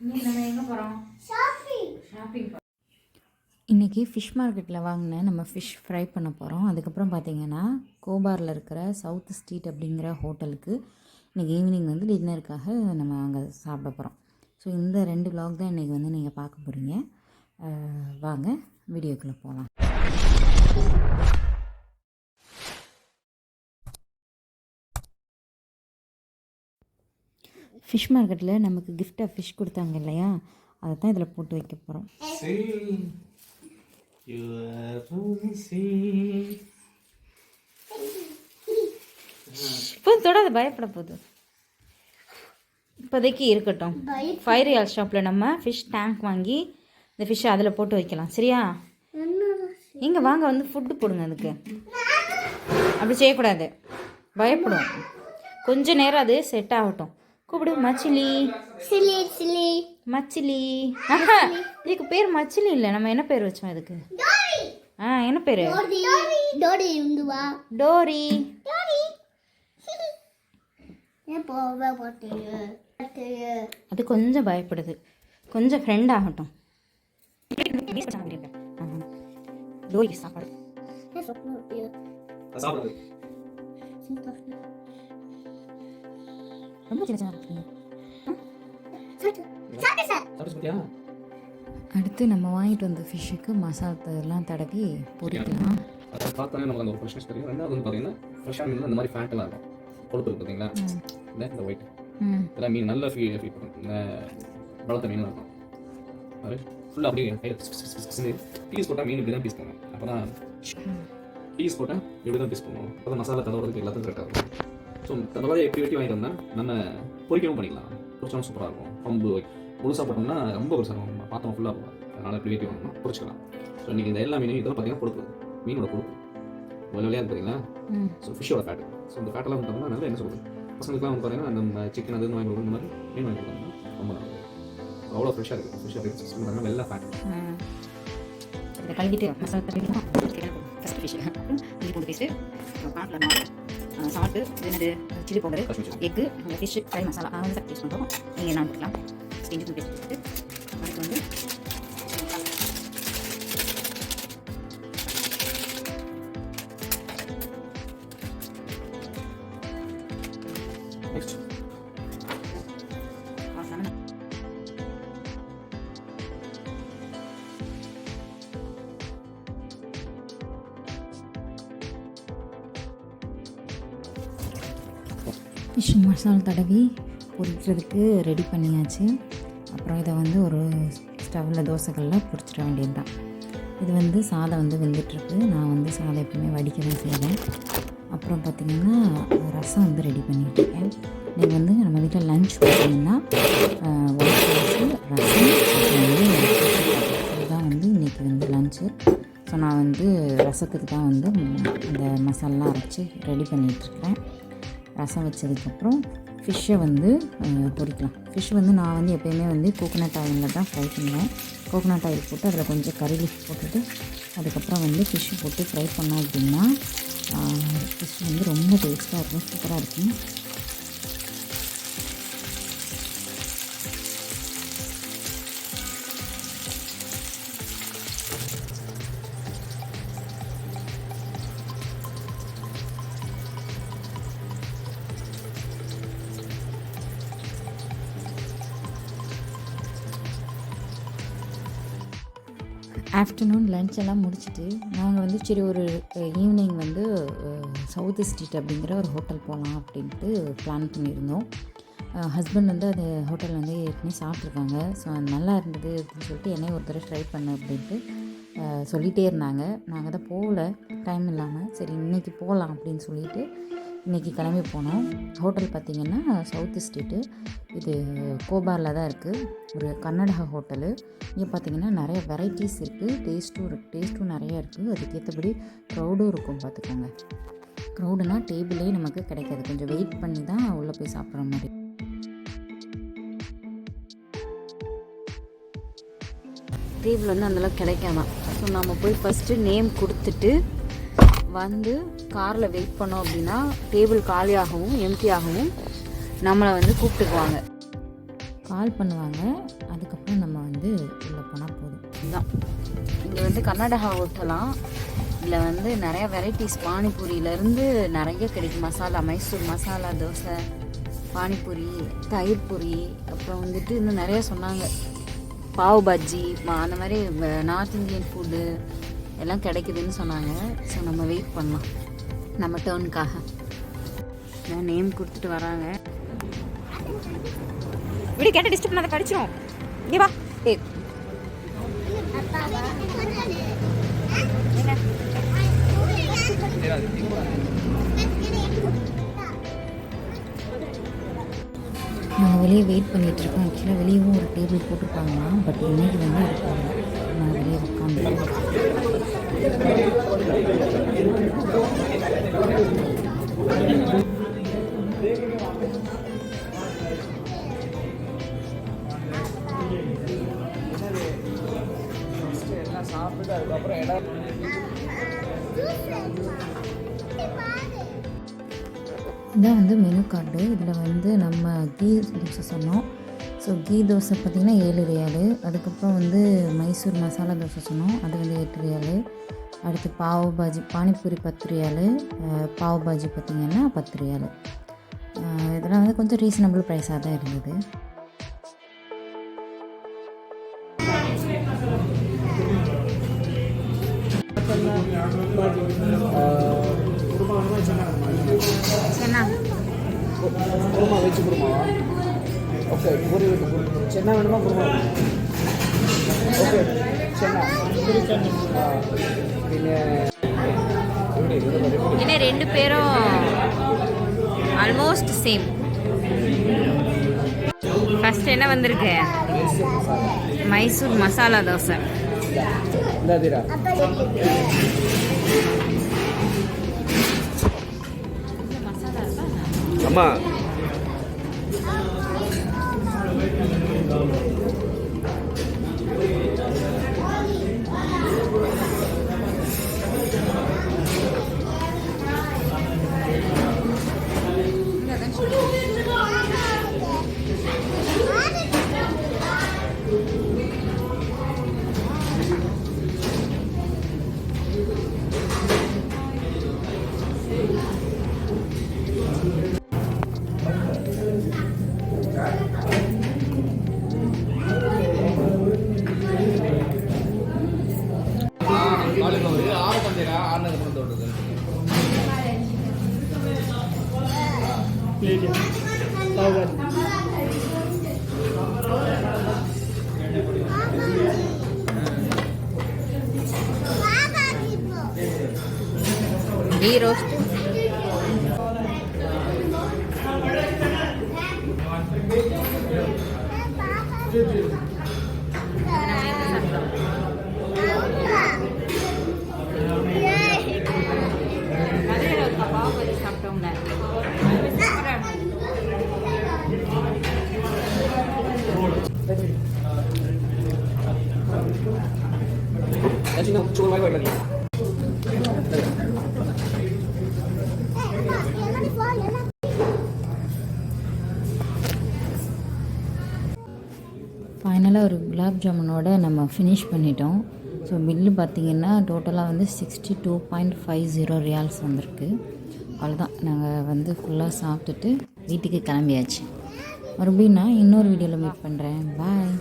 இன்னைக்கு நம்ம எங்கே போகிறோம் ஷாப்பிங் ஷாப்பிங் இன்றைக்கி ஃபிஷ் மார்க்கெட்டில் வாங்கின நம்ம ஃபிஷ் ஃப்ரை பண்ண போகிறோம் அதுக்கப்புறம் பார்த்தீங்கன்னா கோபாரில் இருக்கிற சவுத் ஸ்ட்ரீட் அப்படிங்கிற ஹோட்டலுக்கு இன்றைக்கி ஈவினிங் வந்து டின்னருக்காக நம்ம அங்கே சாப்பிட போகிறோம் ஸோ இந்த ரெண்டு vlog தான் இன்றைக்கி வந்து நீங்கள் பார்க்க போகிறீங்க வாங்க வீடியோக்குள்ளே போகலாம் ஃபிஷ் மார்க்கெட்டில் நமக்கு கிஃப்டாக ஃபிஷ் கொடுத்தாங்க இல்லையா? அதை தான் இதில் போட்டு வைக்க போகிறோம் இப்போ you அது இப்போ பயப்பட போகுது. இப்போதைக்கு இருக்கட்டும். ஃபைவ் ரியால் ஷாப்பில் நம்ம ஃபிஷ் டேங்க் வாங்கி இந்த ஃபிஷ்ஷை அதில் போட்டு வைக்கலாம். சரியா? இங்கே வாங்க வந்து ஃபுட்டு போடுங்க அதுக்கு. அப்படி செய்யக்கூடாது. பயப்படும். கொஞ்ச நேரம் அது செட் ஆகட்டும். கூப்பிடு மச்சிலி. Chile Chile மச்சிலி. ஆஹா இதுக்கு பேர் மச்சிலி இல்லை. நம்ம என்ன பேர் வச்சோம் இதுக்கு? டோரி. ஆ என்ன பேர்? டோரி. டோரி. இருந்து வா டோரி. டோரி. ஏன் போவே போட்டீங்க போட்டீங்க அது கொஞ்சம் பயப்படுது. கொஞ்சம் ஃப்ரெண்ட் ஆகட்டும். ஆ. டோரி சாப்பாடு. ஏன் சொப்பனம் அப்படியே சாப்பிடுறது ரொம்ப சின்ன சின்ன அடுத்து நம்ம வாங்கிட்டு வந்த ஃபிஷ்ஷுக்கு மசாலா எல்லாம் தடவி பொரிக்கலாம் அதை பார்த்தாலே நமக்கு அந்த ஒரு ஃப்ரெஷ்னஸ் தெரியும். ரெண்டாவது வந்து பார்த்தீங்கன்னா ஃப்ரெஷ்ஷான மீன் இந்த மாதிரி ஃபேட்டெல்லாம் இருக்கும். கொழுப்பு பார்த்தீங்களா இந்த இந்த ஒயிட் இதெல்லாம் மீன் நல்ல ஃபீ ஃபீட் பண்ணும் இந்த பலத்த மீன் இருக்கும். அது ஃபுல்லாக அப்படியே கையில் பீஸ் போட்டால் மீன் இப்படி தான் பீஸ் பண்ணும். அப்போ தான் பீஸ் போட்டால் இப்படி தான் பீஸ் பண்ணுவோம் அப்போ மசாலா தடவுறதுக்கு எல்லாத்துக்கும் கரெக்டாக இருக்கும். ஸோ அந்த மாதிரி எப்படி வெட்டி வாங்கிட்டு வந்தால் நம்ம பொரிக்கவும் பண்ணிக்கலாம். பொரிச்சாலும் சூப்பராக இருக்கும். பம்பு முழுசாக போட்டோம்னா ரொம்ப பெருசாக இருக்கும். பாத்திரம் ஃபுல்லாக போகும் அதனால் இப்படி வெட்டி வாங்கணும் பொரிச்சிக்கலாம் ஸோ இன்றைக்கி இந்த எல்லா மீனும் இதெல்லாம் பார்த்தீங்கன்னா கொழுப்பு மீனோட வெள்ளை வெள்ளையாக இருக்கு பார்த்தீங்களா ஸோ ஃபிஷ்ஷோட ஃபேட் ஸோ இந்த ஃபேட்டெல்லாம் பார்த்தீங்கன்னா நல்லா என்ன சொல்கிறது பசங்களுக்குலாம் வந்து பார்த்தீங்கன்னா நம்ம சிக்கன் அது வாங்கி கொடுக்குற மாதிரி மீன் வாங்கி கொடுத்தாங்கன்னா ரொம்ப நல்லது அவ்வளோ ஃப்ரெஷ்ஷாக இருக்குது ஃப்ரெஷ்ஷாக இருக்குது வெள்ளை ஃபேட் ம். இதை கழுவிட்டு மசாலா தடவிக்கலாம் ஃபஸ்ட் ஃபிஷ் பேஸ்ட்டு கார்ன்ஃப்ளவர் மாவு சால்ட்டு என்னது சில்லி பவுடர் எக்கு அந்த ஃபிஷ் ஃப்ரை மசாலா அதை வந்து டேஸ்ட் பண்ணுறோம் நீங்கள் என்ன போட்டுக்கலாம் இஞ்சி பூண்டு ஃபிஷ் மசாலா தடவி பொரிக்கிறதுக்கு ரெடி பண்ணியாச்சு. அப்புறம் இதை வந்து ஒரு ஸ்டவ்வில் தோசைகளில் பொரிச்சிட வேண்டியது தான் இது வந்து சாதம் வந்து வெந்துட்டுருக்கு. நான் வந்து சாதம் எப்பவுமே வடிக்க தான் செய்வேன். அப்புறம் பார்த்திங்கன்னா ரசம் வந்து ரெடி பண்ணிகிட்ருக்கேன் நீங்கள் வந்து நம்ம வீட்டில் லஞ்ச் பார்த்தீங்கன்னா ஒயிட் ரைஸு ரசம் வந்து இதுதான் வந்து இன்றைக்கி வந்து லஞ்சு ஸோ நான் வந்து ரசத்துக்கு தான் வந்து இந்த மசாலாம் அரைச்சி ரெடி பண்ணிகிட்ருக்கேன் ரசம் வச்சதுக்கப்புறம் ஃபிஷ்ஷை வந்து பொரிக்கலாம் ஃபிஷ் வந்து நான் வந்து எப்பயுமே வந்து கோகோனட் ஆயிலில் தான் ஃப்ரை பண்ணுவேன். கோகோனட் ஆயில் போட்டு அதில் கொஞ்சம் கறி லீஃப் போட்டுட்டு அதுக்கப்புறம் வந்து ஃபிஷ் போட்டு ஃப்ரை பண்ணோம் அப்படின்னா ஃபிஷ் வந்து ரொம்ப டேஸ்ட்டாக இருக்கும் சூப்பராக இருக்கும். ஆஃப்டர்நூன் லன்ச் எல்லாம் முடிச்சுட்டு நாங்கள் வந்து சரி ஒரு ஈவினிங் வந்து சவுத் ஸ்ட்ரீட் அப்படிங்கிற ஒரு ஹோட்டல் போகலாம் அப்படின்ட்டு பிளான் பண்ணியிருந்தோம். ஹஸ்பண்ட் வந்து அது ஹோட்டல் வந்து ஏற்கனவே சாப்பிட்ருக்காங்க. ஸோ அது நல்லா இருந்தது அப்படின்னு சொல்லிட்டு என்னையும் ஒரு தடவை ட்ரை பண்ண அப்படின்ட்டு சொல்லிகிட்டே இருந்தாங்க. நாங்கள் தான் போகல டைம் இல்லாமல் சரி இன்றைக்கி போகலாம் அப்படின்னு சொல்லிட்டு இன்றைக்கி கிளம்பி போனோம். ஹோட்டல் பார்த்திங்கன்னா சவுத் ஸ்ட்ரீட்டு. இது கோபாரில் தான் இருக்குது ஒரு கர்நாடகா ஹோட்டலு. இங்கே பார்த்தீங்கன்னா நிறைய வெரைட்டிஸ் இருக்குது டேஸ்ட்டும் இருக்குது டேஸ்ட்டும் நிறையா இருக்குது அதுக்கேற்றபடி க்ரௌடும் இருக்கும் பார்த்துக்கோங்க. க்ரௌடுனால் டேபிளே நமக்கு கிடைக்காது. கொஞ்சம் வெயிட் பண்ணி தான் உள்ளே போய் சாப்பிட்ற மாதிரி. டேபிள் வந்து அந்தளவுக்கு கிடைக்காதான் ஸோ நம்ம போய் ஃபஸ்ட்டு நேம் கொடுத்துட்டு வந்து காரில் வெயிட் பண்ணோம் அப்படின்னா டேபிள் காலியாகவும் எம்டி ஆகவும் நம்மளை வந்து கூப்பிட்டுக்குவாங்க. கால் பண்ணுவாங்க. அதுக்கப்புறம் நம்ம வந்து உள்ளே போனால் போதும். இதுதான் இங்கே வந்து கர்நாடகா ஹோட்டலாம் இதில் வந்து நிறைய வெரைட்டிஸ் பானிபூரியிலேருந்து நிறைய கிடைக்கும். மசாலா மைசூர் மசாலா தோசை பானிபூரி தயிர் பூரி அப்புறம் வந்துட்டு இன்னும் நிறைய சொன்னாங்க. பாவ் பஜ்ஜி அந்த மாதிரி நார்த் இந்தியன் ஃபுட்டு எல்லாம் கிடைக்குதுன்னு சொன்னாங்க. ஸோ நம்ம வெயிட் பண்ணலாம். நம்ம டேர்னுக்காக நேம் கொடுத்துட்டு வராங்க. இப்படி கேட்ட டிஸ்டர்ப் பண்ணாத கடிச்சிரும். இங்கே வா. ஏ நாங்கள் வெளியே வெயிட் பண்ணிகிட்டு இருக்கோம். ஆக்சுவலாக வெளியவும் ஒரு டேபிள் போட்டிருப்பாங்களாம். பட் இன்னைக்கு வந்து அது நான் வெளியே இதான் வந்து மெனு கார்டு இதில் வந்து நம்ம கீ தோசை சொன்னோம். ஸோ கீ தோசை பார்த்திங்கன்னா ஏழு ரியாலு அதுக்கப்புறம் வந்து மைசூர் மசாலா தோசை சொன்னோம். அது வந்து எட்டு ரியாலு அடுத்து பாவ் பாஜி பானிபூரி பத்து ரியாலு பாவ் பாஜி பார்த்திங்கன்னா பத்து ரியாலு இதெல்லாம் வந்து கொஞ்சம் ரீசனபிள் ப்ரைஸாக தான் இருந்தது. குருமா குருமாவா? ஓகே சென்னா வேணுமா? குருமா ஓகே. சென்னா ஆ, പിന്നെ ஏன்னா ரெண்டு பேரும் ஆல்மோஸ்ட் சேம் ஃபர்ஸ்ட் என்ன வந்திருக்கு மைசூர் மசாலா தோசை ये क्या पाव भाजी घी रोस्ट जी जी சின்ன சூடு மாதிரி வைக்கல ஃபைனலாக ஒரு குலாப் ஜாமுனோட நம்ம ஃபினிஷ் பண்ணிட்டோம். ஸோ பில்லு பார்த்திங்கன்னா டோட்டலாக வந்து sixty two point five zero riyals வந்திருக்கு. அவ்வளோதான் நாங்கள் வந்து ஃபுல்லாக சாப்பிட்டுட்டு வீட்டுக்கு கிளம்பியாச்சு. மறுபடியும் நான் இன்னொரு வீடியோவில் மீட் பண்ணுறேன் பாய்